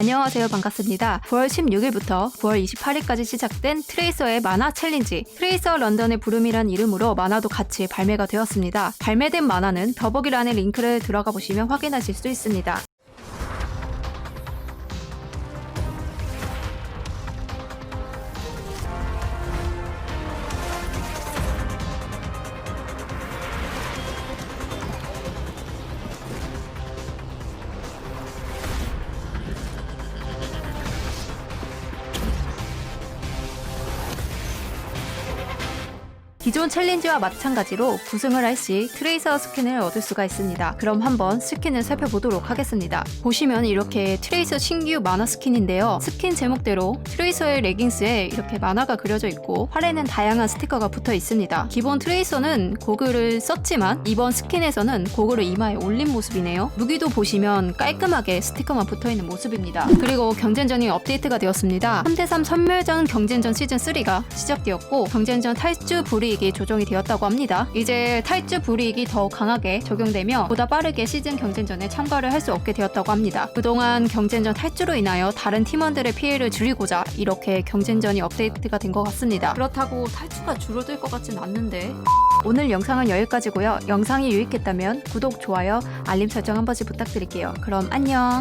안녕하세요. 반갑습니다. 9월 16일부터 9월 28일까지 시작된 트레이서의 만화 챌린지. 트레이서 런던의 부름이란 이름으로 만화도 같이 발매가 되었습니다. 발매된 만화는 더보기란의 링크를 들어가 보시면 확인하실 수 있습니다. 기존 챌린지와 마찬가지로 구승을 할 시 트레이서 스킨을 얻을 수가 있습니다. 그럼 한번 스킨을 살펴보도록 하겠습니다. 보시면 이렇게 트레이서 신규 만화 스킨인데요. 스킨 제목대로 트레이서의 레깅스에 이렇게 만화가 그려져 있고 팔에는 다양한 스티커가 붙어 있습니다. 기본 트레이서는 고글을 썼지만 이번 스킨에서는 고글을 이마에 올린 모습이네요. 무기도 보시면 깔끔하게 스티커만 붙어 있는 모습입니다. 그리고 경쟁전이 업데이트가 되었습니다. 3대3 선멸전 경쟁전 시즌 3가 시작되었고 경쟁전 탈주 불이 익이 조정이 되었다고 합니다. 이제 탈주 불이익이 더 강하게 적용되며 보다 빠르게 시즌 경쟁전에 참가를 할 수 없게 되었다고 합니다. 그동안 경쟁전 탈주로 인하여 다른 팀원들의 피해를 줄이고자 이렇게 경쟁전이 업데이트가 된 것 같습니다. 그렇다고 탈주가 줄어들 것 같진 않는데 오늘 영상은 여기까지고요. 영상이 유익했다면 구독, 좋아요, 알림 설정 한 번씩 부탁드릴게요. 그럼 안녕.